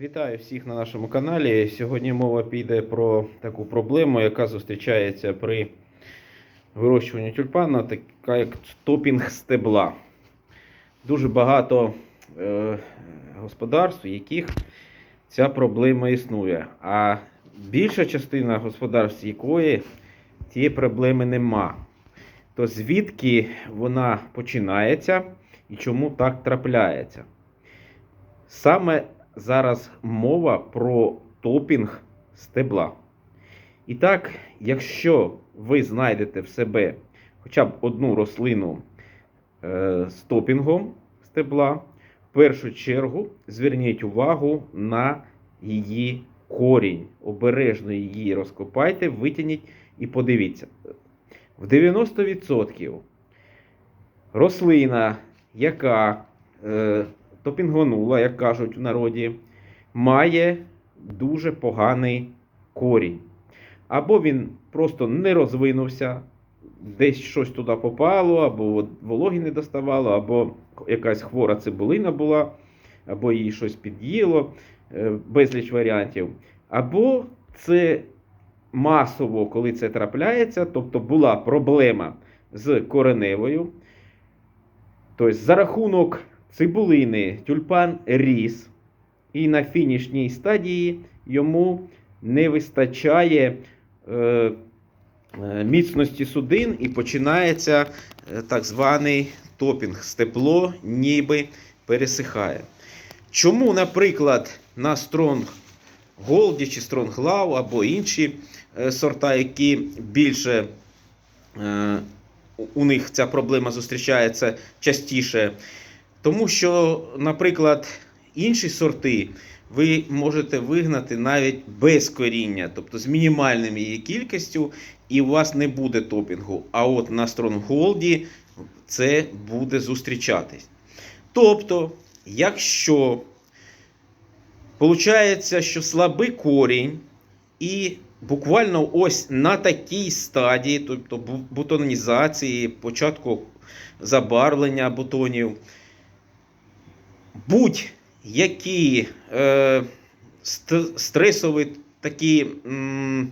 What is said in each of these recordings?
Вітаю всіх на нашому каналі. Сьогодні мова піде про таку проблему, яка зустрічається при вирощуванні тюльпана, така як топінг стебла. Дуже багато е, господарств, у яких ця проблема існує. А більша частина господарств, якої цієї проблеми нема. То звідки вона починається і чому так трапляється? Саме зараз мова про топінг стебла. І так, якщо ви знайдете в себе хоча б одну рослину е, з топінгом стебла, в першу чергу зверніть увагу на її корінь. Обережно її розкопайте, витягніть і подивіться. В 90% рослина, яка е, топінгонула, як кажуть в народі, має дуже поганий корінь. Або він просто не розвинувся, десь щось туди попало, або вологи не доставало, або якась хвора цибулина була, або її щось під'їло, е, безліч варіантів. Або це масово, коли це трапляється, тобто була проблема з кореневою. Тобто, за рахунок цибулини тюльпан ріс, і на фінішній стадії йому не вистачає е, е, міцності судин і починається е, так званий топінг. Степло ніби пересихає. Чому, наприклад, на Strong Голді чи Strong Love або інші е, сорта, які більше е, у них ця проблема зустрічається частіше. Тому що, наприклад, інші сорти ви можете вигнати навіть без коріння, тобто з мінімальною її кількістю, і у вас не буде топінгу. А от на Стронгголді це буде зустрічатись. Тобто, якщо виходить, що слабий корінь, і буквально ось на такій стадії, тобто бутонізації, початку забарвлення бутонів, будь-які е, ст- стресові такі м,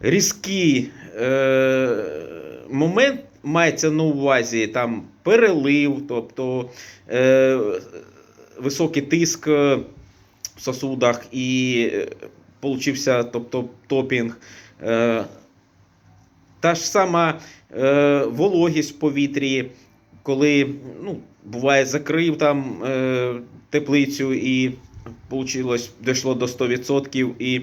різкі е, момент мається на увазі там перелив, тобто е, високий тиск в сосудах і е, получився тобто, топінг. Е, та ж сама е, вологість в повітрі, коли ну, буває закрив там е, теплицю і получилось, дійшло до 100% і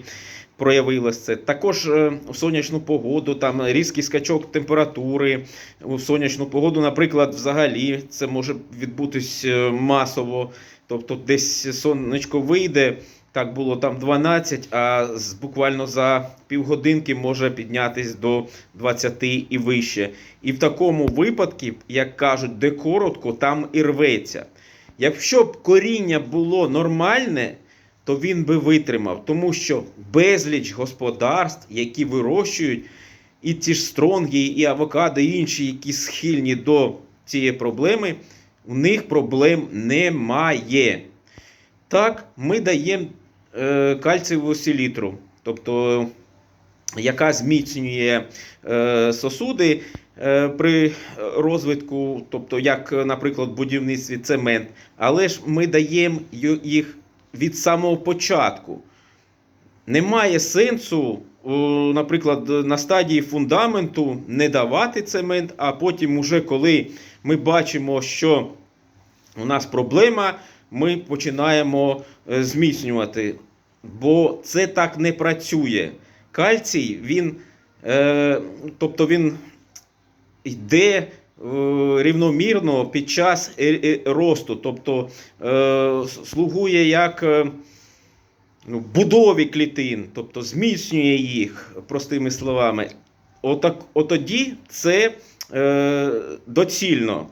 проявилось це. Також е, у сонячну погоду, там різкий скачок температури. У сонячну погоду, наприклад, взагалі це може відбутись е, масово. Тобто десь сонечко вийде, так було там 12, а буквально за півгодинки може піднятись до 20 і вище. І в такому випадку, як кажуть, де коротко, там і рветься. Якщо б коріння було нормальне, то він би витримав, тому що безліч господарств, які вирощують і ті ж стронги, і авокадо, і інші, які схильні до цієї проблеми, у них проблем немає. Так, ми даємо кальцієву селітру, тобто, яка зміцнює е, сосуди е, при розвитку, тобто, як, е, наприклад, в будівництві цемент, але ж ми даємо їх від самого початку. Немає сенсу, наприклад, на стадії фундаменту не давати цемент, а потім, уже коли ми бачимо, що у нас проблема, ми починаємо е, зміцнювати. Бо це так не працює. Кальцій, він, е, тобто він йде е, рівномірно під час е, е, росту, тобто е, слугує як ну, будові клітин, тобто зміцнює їх, простими словами. Отак, отоді це е, доцільно.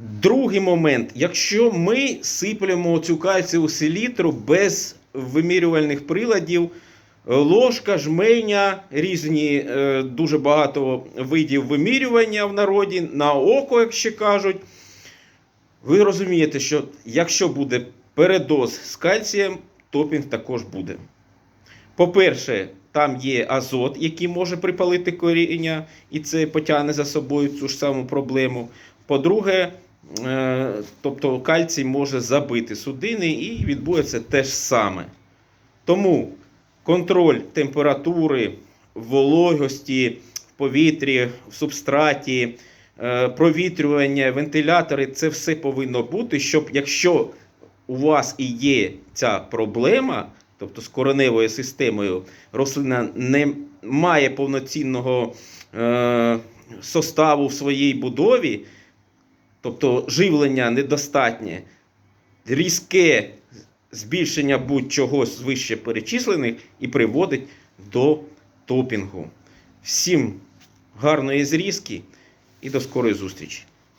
Другий момент, якщо ми сиплемо цю кальцієву селітру без вимірювальних приладів, ложка, жменя, різні е, дуже багато видів вимірювання в народі, на око, як ще кажуть. Ви розумієте, що якщо буде передоз з кальцієм, топінг також буде. По-перше, там є азот, який може припалити коріння, і це потягне за собою цю ж саму проблему. По-друге, тобто кальцій може забити судини і відбудеться те ж саме. Тому контроль температури, вологості в повітрі, в субстраті, е, провітрювання, вентилятори це все повинно бути, щоб якщо у вас і є ця проблема, тобто з кореневою системою, рослина не має повноцінного е, составу в своїй будові, тобто живлення недостатнє, різке збільшення будь-чогось вище перечислених і приводить до топінгу. Всім гарної зрізки і до скорої зустрічі!